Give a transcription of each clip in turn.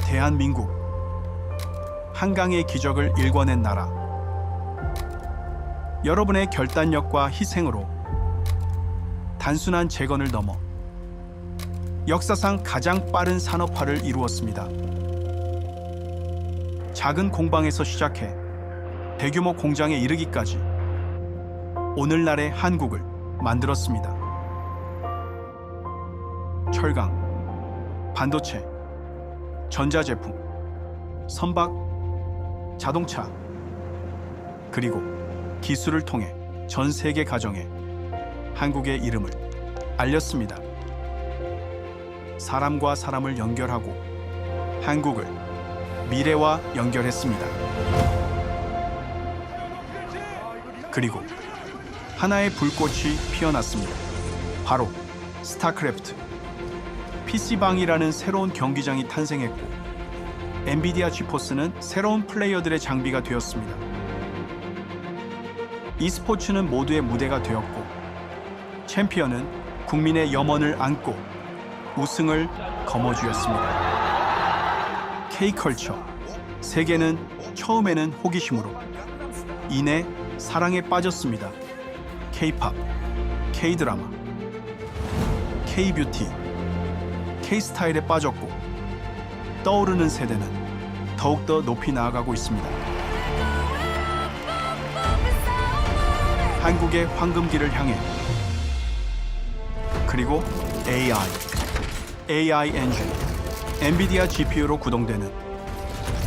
대한민국 한강의 기적을 일궈낸 나라 여러분의 결단력과 희생으로 단순한 재건을 넘어 역사상 가장 빠른 산업화를 이루었습니다. 작은 공방에서 시작해 대규모 공장에 이르기까지 오늘날의 한국을 만들었습니다. 철강, 반도체, 전자제품, 선박, 자동차, 그리고 기술을 통해 전 세계 가정에 한국의 이름을 알렸습니다. 사람과 사람을 연결하고 한국을 미래와 연결했습니다. 그리고 하나의 불꽃이 피어났습니다. 바로 스타크래프트. PC방이라는 새로운 경기장이 탄생했고 엔비디아 지포스는 새로운 플레이어들의 장비가 되었습니다. e스포츠는 모두의 무대가 되었고 챔피언은 국민의 염원을 안고 우승을 거머쥐었습니다. K컬처 세계는 처음에는 호기심으로 이내 사랑에 빠졌습니다. K-팝, K-드라마, K-뷰티, K-스타일에 빠졌고 떠오르는 세대는 더욱더 높이 나아가고 있습니다. 한국의 황금기를 향해 그리고 AI, AI 엔진, 엔비디아 GPU로 구동되는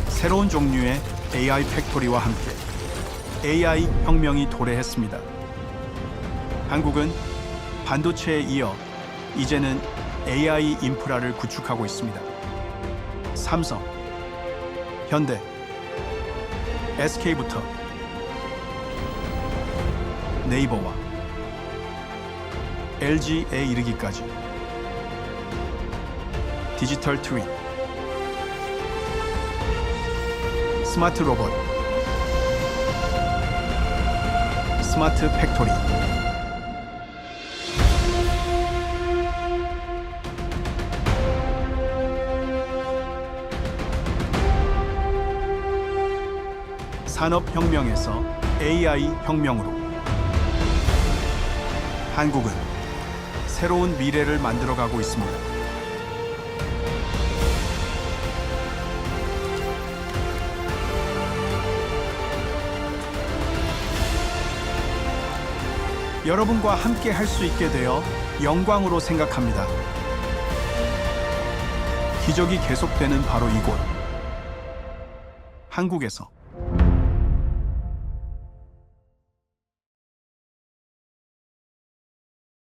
새로운 종류의 AI 팩토리와 함께 AI 혁명이 도래했습니다. 한국은 반도체에 이어 이제는 AI 인프라를 구축하고 있습니다. 삼성, 현대, SK부터 네이버와 LG에 이르기까지 디지털 트윈, 스마트 로봇, 스마트 팩토리. 산업혁명에서 AI 혁명으로 한국은 새로운 미래를 만들어가고 있습니다. 여러분과 함께 할 수 있게 되어 영광으로 생각합니다. 기적이 계속되는 바로 이곳. 한국에서